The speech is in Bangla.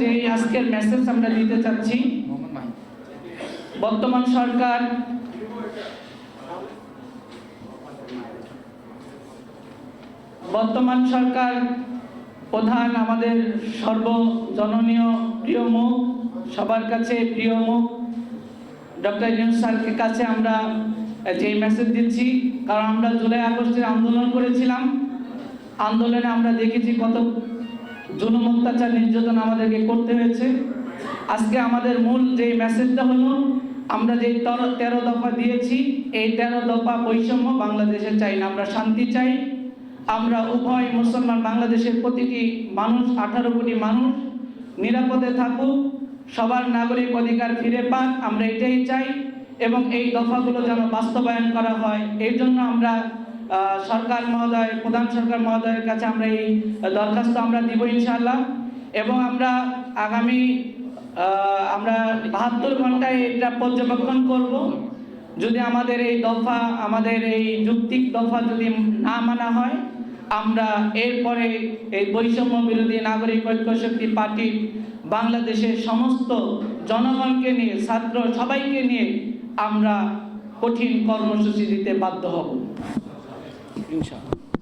যে আজকের মেসেজ আমরা দিতে চাচ্ছি। বর্তমান সরকার বর্তমান সরকার প্রধান আমাদের সর্বজননীয় প্রিয় মুখ সবার কাছে প্রিয় মুখ। ডক্টর ইউনুস স্যারকে কাছে আমরা যে মেসেজ দিচ্ছি কারণ আমরা জুলাই আগস্টের আন্দোলন করেছিলাম। আন্দোলনে আমরা দেখেছি কত জুলুম অত্যাচার নির্যাতন আমাদেরকে করতে হয়েছে। আজকে আমাদের মূল যে মেসেজটা হলো, আমরা যে তর- দফা দিয়েছি, এই তেরো দফা বৈষম্য বাংলাদেশে চাই না, আমরা শান্তি চাই। আমরা উভয় মুসলমান বাংলাদেশের প্রতিটি মানুষ, আঠারো কোটি মানুষ নিরাপদে থাকুক, সবার নাগরিক অধিকার ফিরে পাক, আমরা এটাই চাই। এবং এই দফাগুলো যেন বাস্তবায়ন করা হয়, এর জন্য আমরা সরকার মহোদয়, প্রধান সরকার মহোদয়ের কাছে আমরা এই দরখাস্ত আমরা দিব ইনশাআল্লাহ। এবং আমরা আগামী আমরা বাহাত্তর ঘন্টায় এটা পর্যবেক্ষণ করব। যদি আমাদের এই দফা, আমাদের এই যুক্তিক দফা যদি না মানা হয়, আমরা এরপরে এই বৈষম্য বিরোধী নাগরিক ঐক্য শক্তি পার্টি বাংলাদেশের সমস্ত জনগণকে নিয়ে, ছাত্র সবাইকে নিয়ে আমরা কঠিন কর্মসূচি দিতে বাধ্য হব। 六用。